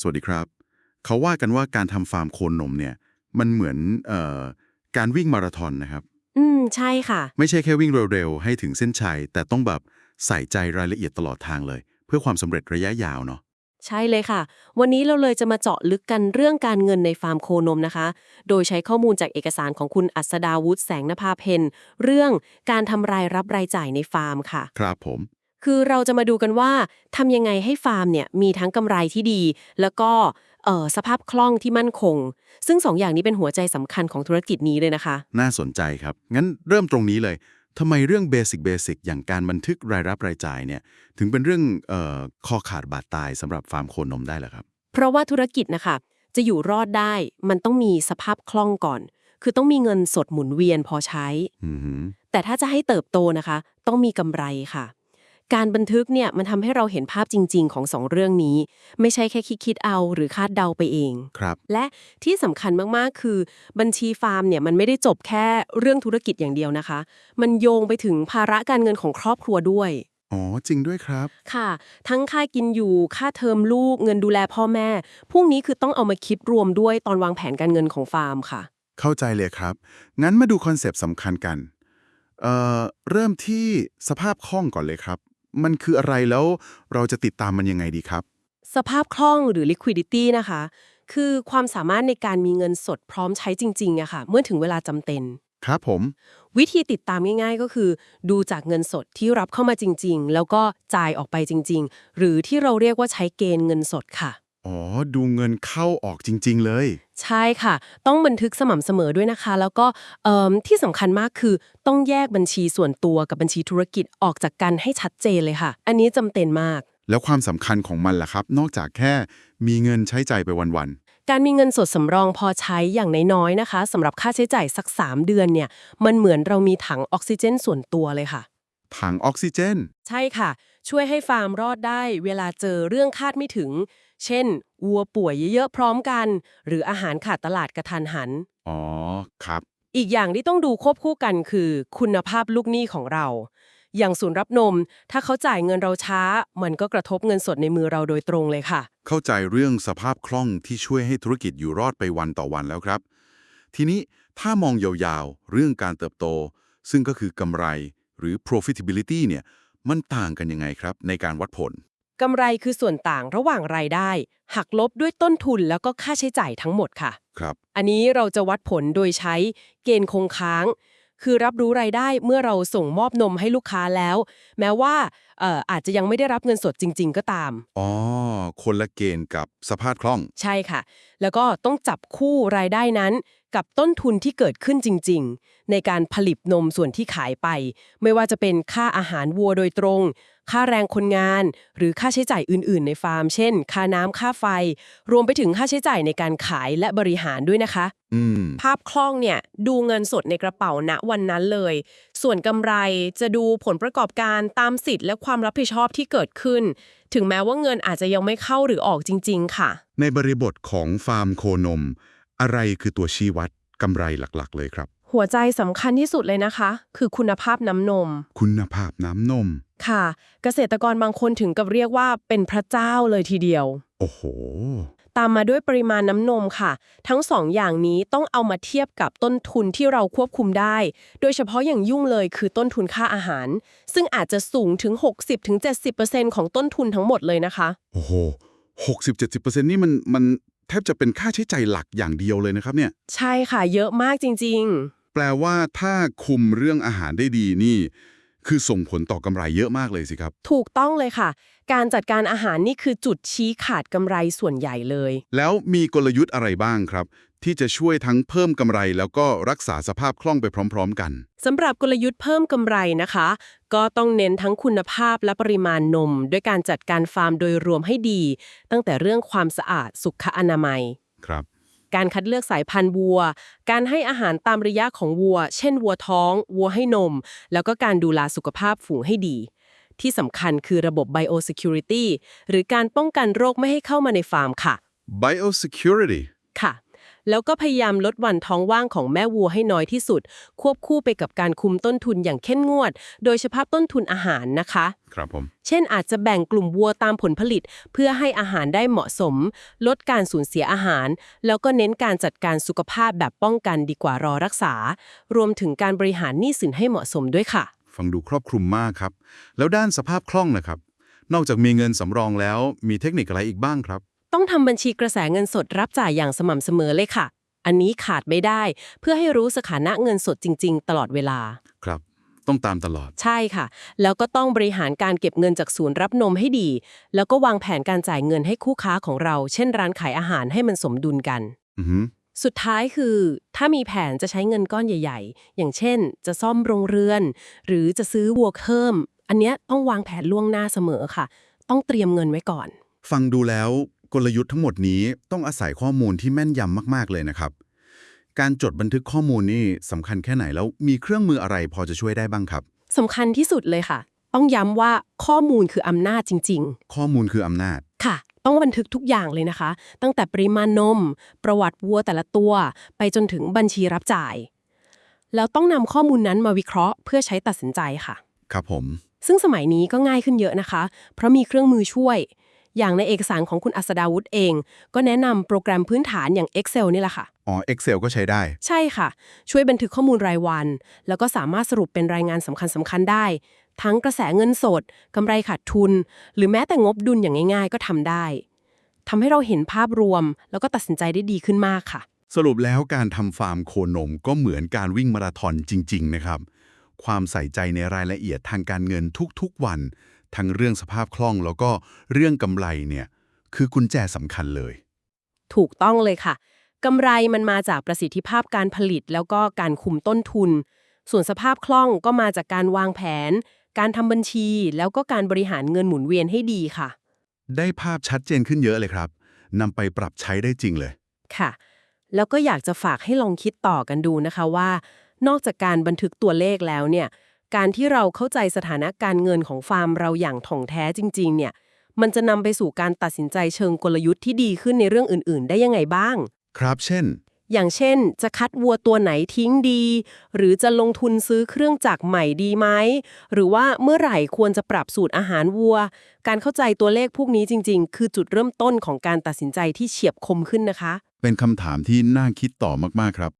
สวัสดีครับ เขาว่ากันว่าการทำฟาร์มโคนนมเนี่ย มันเหมือนเอ่อการวิ่งมาราธอนนะครับ อืม ใช่ค่ะ ไม่ใช่แค่วิ่งเร็วๆ ให้ถึงเส้นชัย แต่ต้องแบบใส่ใจรายละเอียดตลอดทางเลย เพื่อความสำเร็จระยะยาวเนาะ ใช่เลยค่ะ วันนี้เราเลยจะมาเจาะลึกกันเรื่องการเงินในฟาร์มโคนมนะคะ โดยใช้ข้อมูลจากเอกสารของคุณอัศดาวุฒิแสงนภาเพนเรื่องการทำรายรับรายจ่ายในฟาร์มค่ะ ครับผม คือเราจะมาดูกันว่าทำยังไงให้ฟาร์มเนี่ยมีทั้งกำไรที่ดี แล้วก็เอ่อสภาพคล่องที่มั่นคง ซึ่งสองอย่างนี้เป็นหัวใจสำคัญของธุรกิจนี้เลยนะคะ น่าสนใจครับ งั้นเริ่มตรงนี้เลยทำไมเรื่องเบสิกเบสิกอย่างการบันทึกรายรับรายจ่ายเนี่ยถึงเป็นเรื่องเอ่อคอขาดบาดตายสำหรับฟาร์มโคนมได้เหรอครับ เพราะว่าธุรกิจนะคะ จะอยู่รอดได้มันต้องมีสภาพคล่องก่อน คือต้องมีเงินสดหมุนเวียนพอใช้ อือหือแต่ถ้าจะให้เติบโตนะคะ ต้องมีกำไรค่ะ การบันทึกเนี่ยมันทำให้เราเห็นภาพจริง ๆ ของสองเรื่องนี้ ไม่ใช่แค่คิดคิดๆเอาหรือคาดเดาไปเองครับ และที่สำคัญมากๆ คือบัญชีฟาร์มเนี่ยมันไม่ได้จบแค่เรื่องธุรกิจอย่างเดียวนะคะ มันโยงไปถึงภาระการเงินของครอบครัวด้วยอ๋อ จริงด้วยครับ ค่ะ ทั้งค่ากินอยู่ค่าเทอมลูกเงินดูแลพ่อแม่ พวกนี้คือต้องเอามาคิดรวมด้วยตอนวางแผนการเงินของฟาร์มค่ะ เข้าใจเลยครับ งั้นมาดูคอนเซปต์สำคัญกัน เอ่อ เริ่มที่สภาพคล่องก่อนเลยครับ มันคืออะไรแล้วเราจะติดตามมันยังไงดีครับ สภาพคล่องหรือ liquidity นะคะ คือความสามารถในการมีเงินสดพร้อมใช้จริงๆอะค่ะ เมื่อถึงเวลาจำเป็น ครับผม วิธีติดตามง่ายๆก็คือ ดูจากเงินสดที่รับเข้ามาจริง ๆ แล้วก็จ่ายออกไปจริง ๆ หรือที่เราเรียกว่าใช้เกณฑ์เงินสดค่ะ อ๋อ ดูเงินเข้าออกจริง ๆ เลย ใช่ค่ะ ต้องบันทึกสม่ำเสมอด้วยนะคะ แล้วก็เอิ่มที่สำคัญมากคือ ต้องแยกบัญชีส่วนตัวกับบัญชีธุรกิจออกจากกันให้ชัดเจนเลยค่ะ อันนี้จำเป็นมาก แล้วความสำคัญของมันล่ะครับ นอกจากแค่มีเงินใช้จ่ายไปวันการมีเงินสดสำรองพอใช้อย่างน้อยๆนะคะสำหรับค่าใช้จ่ายสัก 3 เดือนเนี่ย มันเหมือนเรามีถังออกซิเจนส่วนตัวเลยค่ะๆถังออกซิเจน ใช่ค่ะ ช่วยให้ฟาร์มรอดได้เวลาเจอเรื่องคาดไม่ถึง เช่นวัวป่วยเยอะๆพร้อมกัน หรืออาหารขาดตลาดกระทันหัน อ๋อ ครับ อีกอย่างที่ต้องดูควบคู่กันคือ คุณภาพลูกหนี้ของเรา อย่างศูนย์รับนม ถ้าเขาจ่ายเงินเราช้า มันก็กระทบเงินสดในมือเราโดยตรงเลยค่ะ เข้าใจเรื่องสภาพคล่องที่ช่วยให้ธุรกิจอยู่รอดไปวันต่อวันแล้วครับ ทีนี้ถ้ามองยาวๆ เรื่องการเติบโต ซึ่งก็คือกำไรหรือ profitability เนี่ยมันต่างกันยังไงครับ ในการวัดผล กำไรคือส่วนต่างระหว่างรายได้ หักลบด้วยต้นทุนแล้วก็ค่าใช้จ่ายทั้งหมดค่ะ ครับ อันนี้เราจะวัดผลโดยใช้เกณฑ์คงค้าง คือรับรู้รายได้เมื่อเราส่งมอบนมให้ลูกค้าแล้ว แม้ว่าเอ่ออาจจะยังไม่ได้รับเงินสดจริง ๆ ก็ตาม อ๋อ คนละเกณฑ์กับสภาพคล่อง ใช่ค่ะ แล้วก็ต้องจับคู่รายได้นั้น กับต้นทุนที่เกิดขึ้นจริง ๆ ในการผลิตนมส่วนที่ขายไป ไม่ว่าจะเป็นค่าอาหารวัวโดยตรง ค่าแรงคนงาน หรือค่าใช้จ่ายอื่น ๆ ในฟาร์ม เช่น ค่าน้ำค่าไฟ รวมไปถึงค่าใช้จ่ายในการขายและบริหารด้วยนะคะอืมภาพคล่องเนี่ยดูเงินสดในกระเป๋าณวันนั้นเลย ส่วนกำไรจะดูผลประกอบการตามสิทธิ์และความรับผิดชอบที่เกิดขึ้น ถึงแม้ว่าเงินอาจจะยังไม่เข้าหรือออกจริง ๆ ค่ะ ในบริบทของฟาร์มโคนม อะไรคือตัวชี้วัดกำไรหลัก ๆ เลยครับ หัวใจสำคัญที่สุดเลยนะคะ คือคุณภาพน้ำนม คุณภาพน้ำนม ค่ะ เกษตรกรบางคนถึงกับเรียกว่าเป็นพระเจ้าเลยทีเดียว โอ้โห ตามมาด้วยปริมาณน้ำนมค่ะ ทั้งสองอย่างนี้ต้องเอามาเทียบกับต้นทุนที่เราควบคุมได้ โดยเฉพาะอย่างยุ่งเลยคือต้นทุนค่าอาหาร ซึ่งอาจจะสูงถึง 60-70%ของต้นทุนทั้งหมดเลยนะคะ โอ้โหหกสิบเจ็ดสิบเปอร์เซ็นต์นี่มันมันแทบจะเป็นค่าใช้จ่ายหลักอย่างเดียวเลยนะครับเนี่ย ใช่ค่ะ เยอะมากจริง แปลว่าถ้าคุมเรื่องอาหารได้ดีนี่ คือส่งผลต่อกำไรเยอะมากเลยสิครับๆถูกต้องเลยค่ะ การจัดการอาหารนี่คือจุดชี้ขาดกำไรส่วนใหญ่เลย แล้วมีกลยุทธ์อะไรบ้างครับ ที่จะช่วยทั้งเพิ่มกำไร แล้วก็รักษาสภาพคล่องไปพร้อม ๆ กันสำหรับกลยุทธ์เพิ่มกำไรนะคะ ก็ต้องเน้นทั้งคุณภาพและปริมาณนม ด้วยการจัดการฟาร์มโดยรวมให้ดี ตั้งแต่เรื่องความสะอาดสุขอนามัยครับ การคัดเลือกสายพันธุ์วัว การให้อาหารตามระยะของวัว เช่น วัวท้อง วัวให้นม แล้วก็การดูแลสุขภาพฝูงให้ดี ที่สำคัญคือระบบ biosecurity หรือการป้องกันโรคไม่ให้เข้ามาในฟาร์มค่ะ biosecurity ค่ะ แล้วก็พยายามลดวันท้องว่างของแม่วัวให้น้อยที่สุด ควบคู่ไปกับการคุมต้นทุนอย่างเข้มงวด โดยเฉพาะต้นทุนอาหารนะคะ ครับผม เช่นอาจจะแบ่งกลุ่มวัวตามผลผลิต เพื่อให้อาหารได้เหมาะสม ลดการสูญเสียอาหาร แล้วก็เน้นการจัดการสุขภาพแบบป้องกันดีกว่ารอรักษา รวมถึงการบริหารหนี้สินให้เหมาะสมด้วยค่ะ ฟังดูครอบคลุมมากครับ แล้วด้านสภาพคล่องนะครับ นอกจากมีเงินสำรองแล้วมีเทคนิคอะไรอีกบ้างครับ ต้องทำบัญชีกระแสเงินสดรับจ่ายอย่างสม่ำเสมอเลยค่ะ อันนี้ขาดไม่ได้ เพื่อให้รู้สถานะเงินสดจริง ๆ ตลอดเวลา ครับ ต้องตามตลอด ใช่ค่ะ แล้วก็ต้องบริหารการเก็บเงินจากศูนย์รับนมให้ดี แล้วก็วางแผนการจ่ายเงินให้คู่ค้าของเรา เช่นร้านขายอาหารให้มันสมดุลกัน อือหือสุดท้ายคือ ถ้ามีแผนจะใช้เงินก้อนใหญ่ ๆ อย่างเช่น จะซ่อมโรงเรือน หรือจะซื้อวัวเพิ่ม อันเนี้ยต้องวางแผนล่วงหน้าเสมอค่ะ ต้องเตรียมเงินไว้ก่อน ฟังดูแล้ว กลยุทธ์ทั้งหมดนี้ต้องอาศัยข้อมูลที่แม่นยำมาก ๆ เลยนะครับ การจดบันทึกข้อมูลนี่สำคัญแค่ไหนแล้วมีเครื่องมืออะไรพอจะช่วยได้บ้างครับสำคัญที่สุดเลยค่ะ ต้องย้ำว่าข้อมูลคืออำนาจจริงข้อมูลคืออำนาจๆค่ะ ต้องบันทึกทุกอย่างเลยนะคะ ตั้งแต่ปริมาณนม ประวัติวัวแต่ละตัว ไปจนถึงบัญชีรับจ่าย แล้วต้องนำข้อมูลนั้นมาวิเคราะห์เพื่อใช้ตัดสินใจค่ะ ครับผม ซึ่งสมัยนี้ก็ง่ายขึ้นเยอะนะคะ เพราะมีเครื่องมือช่วย อย่างในเอกสารของคุณอัสดาวุฒิเอง ก็แนะนำโปรแกรมพื้นฐานอย่าง Excel นี่แหละค่ะ อ๋อ Excel ก็ใช้ได้ ใช่ค่ะ ช่วยบันทึกข้อมูลรายวัน แล้วก็สามารถสรุปเป็นรายงานสำคัญสำคัญๆได้ ทั้งกระแสเงินสดกำไรขาดทุน หรือแม้แต่งบดุลอย่างง่าย ๆ ก็ทำได้ทำให้เราเห็นภาพรวม แล้วก็ตัดสินใจได้ดีขึ้นมากค่ะ สรุปแล้วการทำฟาร์มโคนมก็เหมือนการวิ่งมาราธอนจริง ๆ นะครับ ความใส่ใจในรายละเอียดทางการเงินทุกๆวัน ทั้งเรื่องสภาพคล่องแล้วก็เรื่องกำไรเนี่ยคือกุญแจสำคัญเลย ถูกต้องเลยค่ะกำไรมันมาจากประสิทธิภาพการผลิต แล้วก็การคุมต้นทุน ส่วนสภาพคล่องก็มาจากการวางแผน การทำบัญชี แล้วก็การบริหารเงินหมุนเวียนให้ดีค่ะ ได้ภาพชัดเจนขึ้นเยอะเลยครับนำไปปรับใช้ได้จริงเลยค่ะ แล้วก็อยากจะฝากให้ลองคิดต่อกันดูนะคะว่า นอกจากการบันทึกตัวเลขแล้วเนี่ย การที่เราเข้าใจสถานะการเงินของฟาร์มเราอย่างถ่องแท้จริง ๆ เนี่ย มันจะนำไปสู่การตัดสินใจเชิงกลยุทธ์ที่ดีขึ้นในเรื่องอื่น ๆ ได้ยังไงบ้าง ครับเช่น อย่างเช่น จะคัดวัวตัวไหนทิ้งดี หรือจะลงทุนซื้อเครื่องจักรใหม่ดีไหม หรือว่าเมื่อไหร่ควรจะปรับสูตรอาหารวัว การเข้าใจตัวเลขพวกนี้จริง ๆ คือจุดเริ่มต้นของการตัดสินใจที่เฉียบคมขึ้นนะคะ เป็นคำถามที่น่าคิดต่อมากๆครับ